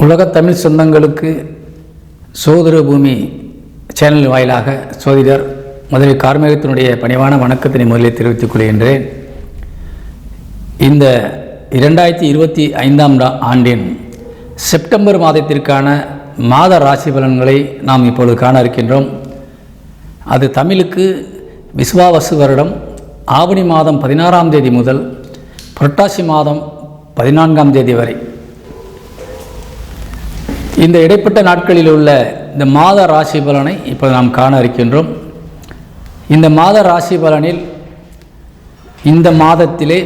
உலகத் தமிழ் சொந்தங்களுக்கு சோதர பூமி சேனல் வாயிலாக சோதிடர் முதலில் கார்மேகத்தினுடைய பணிவான வணக்கத்தினை முதலில் தெரிவித்துக் கொள்கின்றேன். இந்த இரண்டாயிரத்தி இருபத்தி ஐந்தாம் ஆண்டின் செப்டம்பர் மாதத்திற்கான மாத ராசி பலன்களை நாம் இப்பொழுது காண இருக்கின்றோம். அது தமிழுக்கு விஸ்வாவசு வருடம் ஆவணி மாதம் பதினாறாம் தேதி முதல் புரட்டாசி மாதம் பதினான்காம் தேதி வரை. இந்த இடைப்பட்ட நாட்களில் உள்ள இந்த மாத ராசி பலனை இப்போ நாம் காண இருக்கின்றோம். இந்த மாத ராசி பலனில் இந்த மாதத்திலே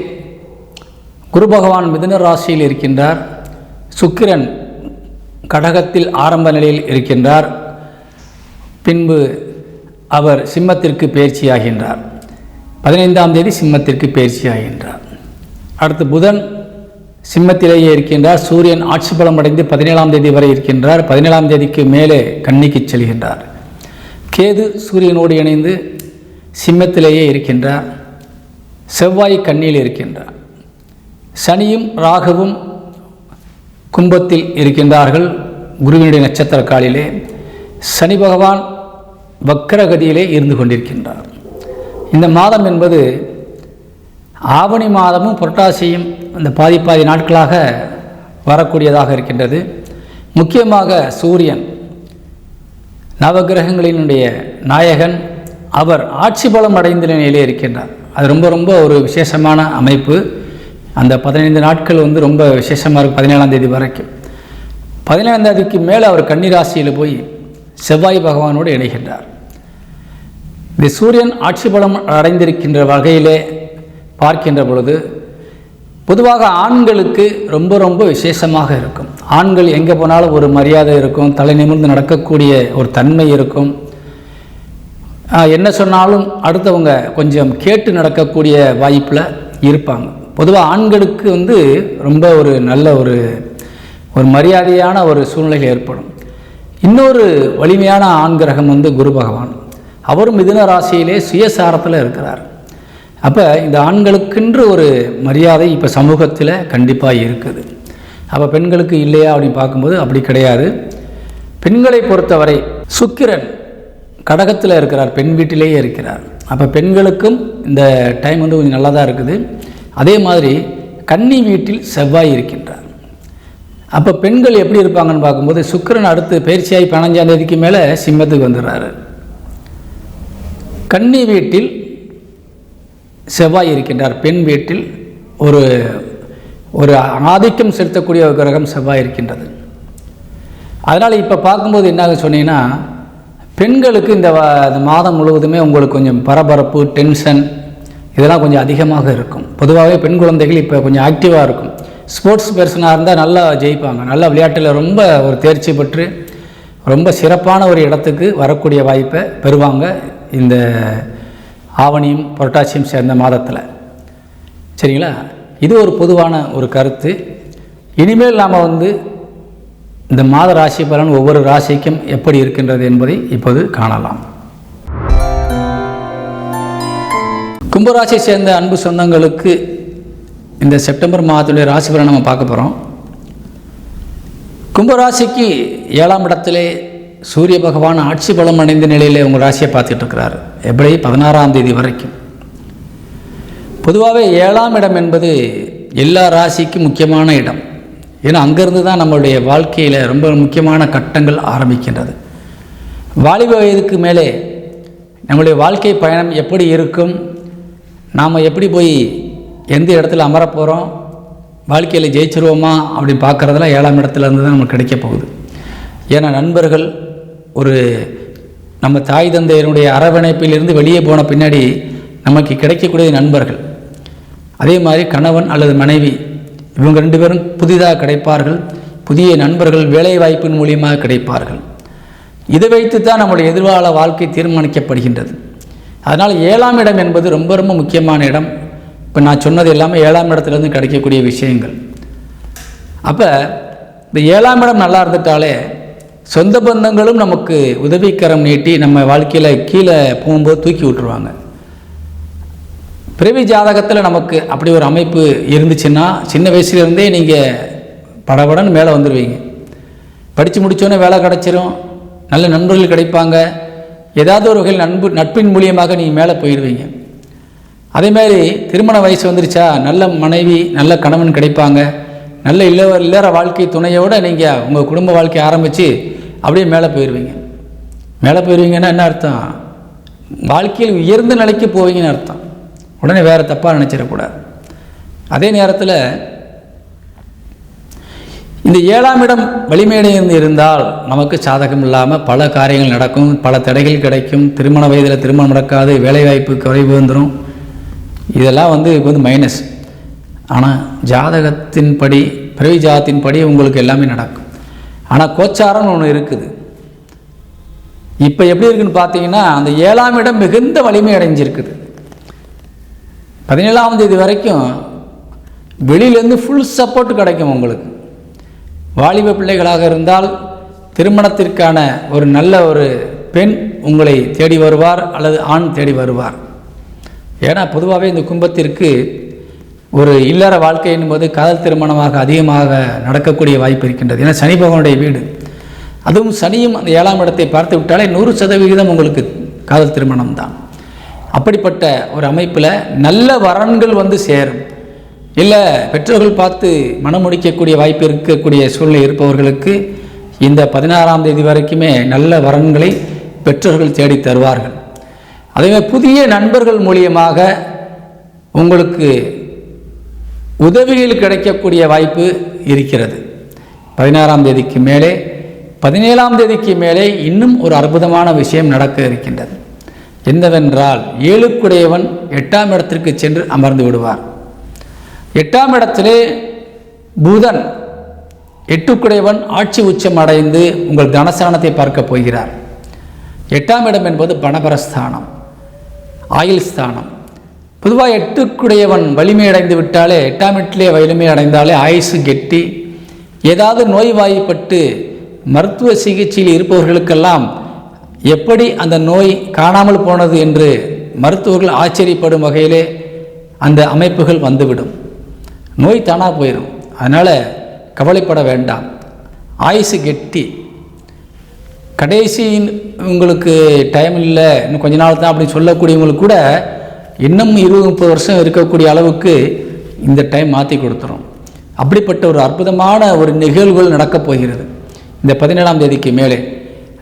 குரு பகவான் மிதுன ராசியில் இருக்கின்றார். சுக்கிரன் கடகத்தில் ஆரம்ப நிலையில் இருக்கின்றார். பின்பு அவர் சிம்மத்திற்கு பயிற்சியாகின்றார். பதினைந்தாம் தேதி சிம்மத்திற்கு பயிற்சியாகின்றார். அடுத்து புதன் சிம்மத்திலேயே இருக்கின்றார். சூரியன் ஆட்சி பலம் அடைந்து பதினேழாம் தேதி வரை இருக்கின்றார். பதினேழாம் தேதிக்கு மேலே கன்னிக்கு செல்கின்றார். கேது சூரியனோடு இணைந்து சிம்மத்திலேயே இருக்கின்றார். செவ்வாய் கண்ணியில் இருக்கின்றார். சனியும் ராகுவும் கும்பத்தில் இருக்கின்றார்கள். குருவினுடைய நட்சத்திர காலிலே சனி பகவான் வக்கரகதியிலே இருந்து கொண்டிருக்கின்றார். இந்த மாதம் என்பது ஆவணி மாதமும் புரட்டாசியும் அந்த பாதி பாதி நாட்களாக வரக்கூடியதாக இருக்கின்றது. முக்கியமாக சூரியன் நவகிரகங்களினுடைய நாயகன் அவர் ஆட்சி பலம் அடைந்த நிலையிலே இருக்கின்றார். அது ரொம்ப ரொம்ப ஒரு விசேஷமான அமைப்பு. அந்த பதினைந்து நாட்கள் வந்து ரொம்ப விசேஷமாக இருக்கும் பதினேழாம் தேதி வரைக்கும். பதினேழாம் தேதிக்கு மேலே அவர் கன்னிராசியில் போய் செவ்வாய் பகவானோடு இணைகின்றார். இந்த சூரியன் ஆட்சி பலம் அடைந்திருக்கின்ற வகையிலே பார்க்கின்ற பொழுது பொதுவாக ஆண்களுக்கு ரொம்ப ரொம்ப விசேஷமாக இருக்கும். ஆண்கள் எங்கே போனாலும் ஒரு மரியாதை இருக்கும் தலை நிமிர்ந்து நடக்கக்கூடிய ஒரு தன்மை இருக்கும். என்ன சொன்னாலும் அடுத்தவங்க கொஞ்சம் கேட்டு நடக்கக்கூடிய வாய்ப்பில் இருப்பாங்க. பொதுவாக ஆண்களுக்கு வந்து ரொம்ப ஒரு நல்ல ஒரு ஒரு மரியாதையான ஒரு சூழ்நிலை ஏற்படும். இன்னொரு வலிமையான ஆண் கிரகம் வந்து குரு பகவான். அவரும் மிதுன ராசியிலே சுயசாரத்தில் இருக்கிறார். அப்போ இந்த ஆண்களுக்கென்று ஒரு மரியாதை இப்போ சமூகத்தில் கண்டிப்பாக இருக்குது. அப்போ பெண்களுக்கு இல்லையா அப்படின்னு பார்க்கும்போது அப்படி கிடையாது. பெண்களை பொறுத்தவரை சுக்கிரன் கடகத்தில் இருக்கிறார் பெண் வீட்டிலேயே இருக்கிறார். அப்போ பெண்களுக்கும் இந்த டைம் வந்து கொஞ்சம் நல்லா தான் இருக்குது. அதே மாதிரி கன்னி வீட்டில் செவ்வாய் இருக்கின்றார். அப்போ பெண்கள் எப்படி இருப்பாங்கன்னு பார்க்கும்போது சுக்கிரன் அடுத்து பயிற்சியாகி பதினஞ்சாம் தேதிக்கு மேலே சிம்மத்துக்கு வந்துடுறாரு. கன்னி வீட்டில் செவ்வாய் இருக்கின்றார். பெண் வீட்டில் ஒரு ஒரு ஆதிக்கம் செலுத்தக்கூடிய ஒரு கிரகம் செவ்வாய் இருக்கின்றது. அதனால் இப்போ பார்க்கும்போது என்னாக சொன்னீங்கன்னா பெண்களுக்கு இந்த இந்த மாதம் முழுவதுமே உங்களுக்கு கொஞ்சம் பரபரப்பு டென்ஷன் இதெல்லாம் கொஞ்சம் அதிகமாக இருக்கும். பொதுவாகவே பெண் குழந்தைகள் இப்போ கொஞ்சம் ஆக்டிவாக இருக்கும். ஸ்போர்ட்ஸ் பர்சனாக இருந்தால் நல்லா ஜெயிப்பாங்க. நல்லா விளையாட்டில் ரொம்ப ஒரு தேர்ச்சி பெற்று ரொம்ப சிறப்பான ஒரு இடத்துக்கு வரக்கூடிய வாய்ப்பை பெறுவாங்க இந்த ஆவணியும் புரட்டாசியும் சேர்ந்த மாதத்தில். சரிங்களா? இது ஒரு பொதுவான ஒரு கருத்து. இனிமேல் நாம் வந்து இந்த மாத ராசி பலன் ஒவ்வொரு ராசிக்கும் எப்படி இருக்கின்றது என்பதை இப்போது காணலாம். கும்பராசியை சேர்ந்த அன்பு சொந்தங்களுக்கு இந்த செப்டம்பர் மாதத்துடைய ராசி பலன் நம்ம பார்க்க போகிறோம் கும்பராசிக்கு ஏழாம் இடத்திலே சூரிய பகவான் ஆட்சி பலம் அடைந்த நிலையிலே உங்கள் ராசியை பார்த்துட்டு இருக்கிறார் எப்படி? பதினாறாம் தேதி வரைக்கும். பொதுவாகவே ஏழாம் இடம் என்பது எல்லா ராசிக்கும் முக்கியமான இடம். ஏன்னா அங்கேருந்து தான் நம்மளுடைய வாழ்க்கையில் ரொம்ப முக்கியமான கட்டங்கள் ஆரம்பிக்கின்றது. வாலிப வயதுக்கு மேலே நம்முடைய வாழ்க்கை பயணம் எப்படி இருக்கும்? நாம் எப்படி போய் எந்த இடத்துல அமரப் போகிறோம் வாழ்க்கையில் ஜெயிச்சிருவோமா? அப்படின்னு பார்க்குறதெல்லாம் ஏழாம் இடத்துல இருந்து தான் நமக்கு கிடைக்க போகுது. ஏன்னா நண்பர்கள் ஒரு நம்ம தாய் தந்தையினுடைய அரவணைப்பிலிருந்து வெளியே போன பின்னாடி நமக்கு கிடைக்கக்கூடிய நண்பர்கள். அதே மாதிரி கணவன் அல்லது மனைவி இவங்க ரெண்டு பேரும் புதிதாக கிடைப்பார்கள். புதிய நண்பர்கள் வேலைவாய்ப்பின் மூலியமாக கிடைப்பார்கள். இதை வைத்து தான் நம்முடைய எதிர்கால வாழ்க்கை தீர்மானிக்கப்படுகின்றது. அதனால் ஏழாம் இடம் என்பது ரொம்ப ரொம்ப முக்கியமான இடம். இப்போ நான் சொன்னது எல்லாமே ஏழாம் இடத்துலேருந்து கிடைக்கக்கூடிய விஷயங்கள். அப்போ இந்த ஏழாம் இடம் நல்லா இருந்துட்டாலே சொந்த பந்தங்களும் நமக்கு உதவிக்கரம் நீட்டி நம்ம வாழ்க்கையில் கீழே போகும்போது தூக்கி விட்டுருவாங்க. பிறவி ஜாதகத்தில் நமக்கு அப்படி ஒரு அமைப்பு இருந்துச்சுன்னா சின்ன வயசுலேருந்தே நீங்கள் படபடன்னு மேலே வந்துடுவீங்க படித்து முடித்தோன்னே வேலை கிடச்சிரும் நல்ல நண்பர்கள் கிடைப்பாங்க. ஏதாவது ஒரு வகையில் நண்பு நட்பின் மூலியமாக நீங்கள் மேலே போயிடுவீங்க அதேமாதிரி திருமண வயசு வந்துருச்சா நல்ல மனைவி நல்ல கணவன் கிடைப்பாங்க. நல்ல இல்ல இல்லற வாழ்க்கை துணையோடு நீங்கள் உங்கள் குடும்ப வாழ்க்கையை ஆரம்பித்து அப்படியே மேலே போயிடுவீங்க மேலே போயிடுவீங்கன்னா என்ன அர்த்தம்? வாழ்க்கையில் உயர்ந்த நிலைக்கு போவீங்கன்னு அர்த்தம். உடனே வேறு தப்பாக நினச்சிடக்கூடாது. அதே நேரத்தில் இந்த ஏழாம் இடம் வலிமையடைந்து இருந்தால் நமக்கு சாதகம் இல்லாமல் பல காரியங்கள் நடக்கும் பல தடைகள் கிடைக்கும் திருமண வயதில் திருமணம் நடக்காது வேலைவாய்ப்பு குறைவு வந்துடும் இதெல்லாம் வந்து இப்போ வந்து மைனஸ் ஆனால் ஜாதகத்தின்படி பிறவி ஜாதத்தின்படி உங்களுக்கு எல்லாமே நடக்கும். ஆனால் கோச்சாரம்னு ஒன்று இருக்குது. இப்போ எப்படி இருக்குன்னு பார்த்தீங்கன்னா அந்த ஏழாம் இடம் மிகுந்த வலிமை அடைஞ்சிருக்குது. பதினேழாம் தேதி வரைக்கும் வெளியிலேருந்து ஃபுல் சப்போர்ட் கிடைக்கும் உங்களுக்கு. வாலிப பிள்ளைகளாக இருந்தால் திருமணத்திற்கான ஒரு நல்ல ஒரு பெண் உங்களை தேடி வருவார் அல்லது ஆண் தேடி வருவார். ஏன்னா பொதுவாகவே இந்த கும்பத்திற்கு ஒரு இல்லற வாழ்க்கை என்பது காதல் திருமணமாக அதிகமாக நடக்கக்கூடிய வாய்ப்பு இருக்கின்றது. ஏன்னா சனி பகவானுடைய வீடு. அதுவும் சனியும் அந்த ஏழாம் இடத்தை பார்த்து விட்டாலே நூறு சதவிகிதம் உங்களுக்கு காதல் திருமணம் தான். அப்படிப்பட்ட ஒரு அமைப்பில் நல்ல வரன்கள் வந்து சேரும். இல்லை பெற்றோர்கள் பார்த்து மனம் முடிக்கக்கூடிய வாய்ப்பு இருக்கக்கூடிய சூழ்நிலை இருப்பவர்களுக்கு இந்த பதினாறாம் தேதி வரைக்குமே நல்ல வரன்களை பெற்றோர்கள் தேடி தருவார்கள். அதே புதிய நண்பர்கள் மூலியமாக உங்களுக்கு உதவிகள் கிடைக்கக்கூடிய வாய்ப்பு இருக்கிறது. பதினாறாம் தேதிக்கு மேலே பதினேழாம் தேதிக்கு மேலே இன்னும் ஒரு அற்புதமான விஷயம் நடக்க இருக்கின்றது. என்னவென்றால் ஏழுக்குடையவன் எட்டாம் இடத்திற்கு சென்று அமர்ந்து விடுவார். எட்டாம் இடத்திலே புதன் எட்டுக்குடையவன் ஆட்சி உச்சம் அடைந்து உங்கள் தனஸ்தானத்தை பார்க்க போகிறார். எட்டாம் இடம் என்பது பணபரஸ்தானம் ஆயுள் ஸ்தானம் பொதுவாக எட்டுக்குடையவன் வலிமை அடைந்து விட்டாலே எட்டாம் எட்டிலே வலிமை அடைந்தாலே ஆயுசு கெட்டி ஏதாவது நோய்வாய்ப்பட்டு மருத்துவ சிகிச்சையில் இருப்பவர்களுக்கெல்லாம் எப்படி அந்த நோய் காணாமல் போனது என்று மருத்துவர்கள் ஆச்சரியப்படும் வகையிலே அந்த அமைப்புகள் வந்துவிடும். நோய் தானாக போயிடும் அதனால் கவலைப்பட வேண்டாம். ஆயுசு கெட்டி. கடைசி உங்களுக்கு டைம் இல்லை இன்னும் கொஞ்ச நாள் தான் அப்படின்னு சொல்லக்கூடியவங்களுக்கு கூட இன்னும் இருபது முப்பது வருஷம் இருக்கக்கூடிய அளவுக்கு இந்த டைம் மாற்றி கொடுத்துரும் அப்படிப்பட்ட ஒரு அற்புதமான ஒரு நிகழ்வுகள் நடக்கப் போகிறது. இந்த பதினேழாம் தேதிக்கு மேலே.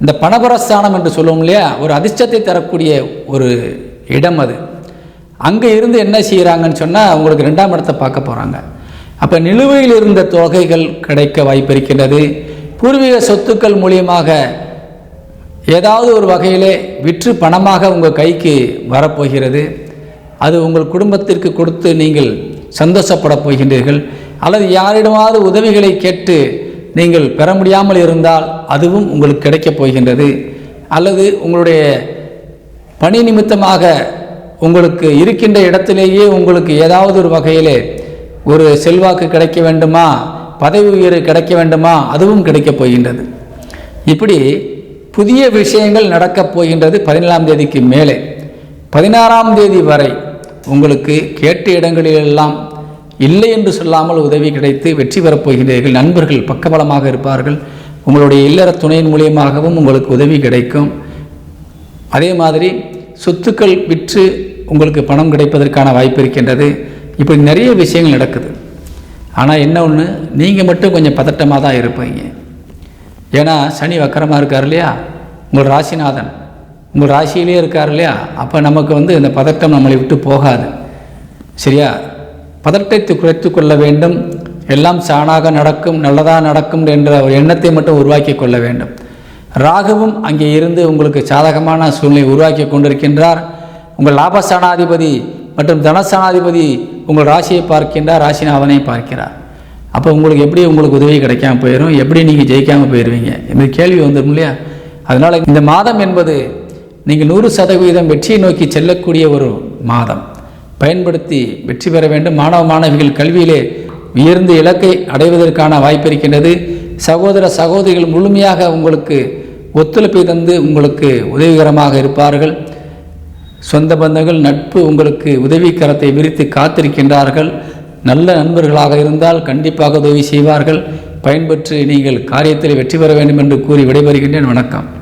இந்த பணபரஸ்தானம் என்று சொல்லுவோம் இல்லையா? ஒரு அதிர்ஷ்டத்தை தரக்கூடிய ஒரு இடம் அது. அங்கே இருந்து என்ன செய்கிறாங்கன்னு சொன்னால் அவங்களுக்கு ரெண்டாம் இடத்தை பார்க்க போகிறாங்க அப்போ நிலுவையில் இருந்த தொகைகள் கிடைக்க வாய்ப்பு இருக்கின்றது. பூர்வீக சொத்துக்கள் மூலியமாக ஏதாவது ஒரு வகையிலே விற்று பணமாக உங்கள் கைக்கு வரப்போகிறது. அது உங்கள் குடும்பத்திற்கு கொடுத்து நீங்கள் சந்தோஷப்பட போகின்றீர்கள். அல்லது யாரிடமாவது உதவிகளை கேட்டு நீங்கள் பெற முடியாமல் இருந்தால் அதுவும் உங்களுக்கு கிடைக்கப் போகின்றது. அல்லது உங்களுடைய பணி நிமித்தமாக உங்களுக்கு இருக்கின்ற இடத்திலேயே உங்களுக்கு ஏதாவது ஒரு வகையிலே ஒரு செல்வாக்கு கிடைக்க வேண்டுமா? பதவி உயர்வு கிடைக்க வேண்டுமா? அதுவும் கிடைக்கப் போகின்றது. இப்படி புதிய விஷயங்கள் நடக்கப் போகின்றது பதினேழாம் தேதிக்கு மேலே. பதினாறாம் தேதி வரை உங்களுக்கு கேட்ட இடங்களிலெல்லாம் இல்லை என்று சொல்லாமல் உதவி கிடைத்து வெற்றி பெறப் போகின்றீர்கள் நண்பர்கள் பக்கபலமாக இருப்பார்கள். உங்களுடைய இல்லற துணையின் மூலியமாகவும் உங்களுக்கு உதவி கிடைக்கும். அதே மாதிரி சொத்துக்கள் விற்று உங்களுக்கு பணம் கிடைப்பதற்கான வாய்ப்பு இருக்கின்றது. இப்படி நிறைய விஷயங்கள் நடக்குது. ஆனால் என்ன ஒன்று நீங்கள் மட்டும் கொஞ்சம் பதட்டமாக தான் இருப்பீங்க. ஏன்னா சனி வக்கரமாக இருக்கார் இல்லையா? உங்கள் ராசிநாதன். உங்கள் ராசியிலே இருக்கார் இல்லையா? அப்போ நமக்கு வந்து இந்த பதட்டம் நம்மளை விட்டு போகாது. சரியா? பதட்டத்தை குறைத்து கொள்ள வேண்டும். எல்லாம் சாணாக நடக்கும் நல்லதாக நடக்கும் என்ற ஒரு எண்ணத்தை மட்டும் உருவாக்கி கொள்ள வேண்டும். ராகுவும் அங்கே இருந்து உங்களுக்கு சாதகமான சூழ்நிலை உருவாக்கி கொண்டிருக்கின்றார். உங்கள் லாபஸ்தானாதிபதி மற்றும் தனஸ்தானாதிபதி உங்கள் ராசியை பார்க்கின்றார் ராசிநாதனை பார்க்கிறார். அப்போ உங்களுக்கு எப்படி உங்களுக்கு உதவி கிடைக்காமல் போயிடும் எப்படி நீங்கள் ஜெயிக்காமல் போயிடுவீங்க இந்த கேள்வி வந்துடும் இல்லையா? அதனால் இந்த மாதம் என்பது நீங்கள் நூறு சதவீதம் வெற்றியை நோக்கி செல்லக்கூடிய ஒரு மாதம். பயன்படுத்தி வெற்றி பெற வேண்டும். மாணவ மாணவிகள் கல்வியிலே உயர்ந்த இலக்கை அடைவதற்கான வாய்ப்பு இருக்கின்றது. சகோதர சகோதரிகள் முழுமையாக உங்களுக்கு ஒத்துழைப்பை தந்து உங்களுக்கு உதவிகரமாக இருப்பார்கள். சொந்த பந்தங்கள் நட்பு உங்களுக்கு உதவிக்கரத்தை விரித்து காத்திருக்கின்றார்கள். நல்ல நண்பர்களாக இருந்தால் கண்டிப்பாக உதவி செய்வார்கள். பயன்பெற்று நீங்கள் காரியத்தில் வெற்றி பெற வேண்டும் என்று கூறி விடைபெறுகின்றேன். வணக்கம்.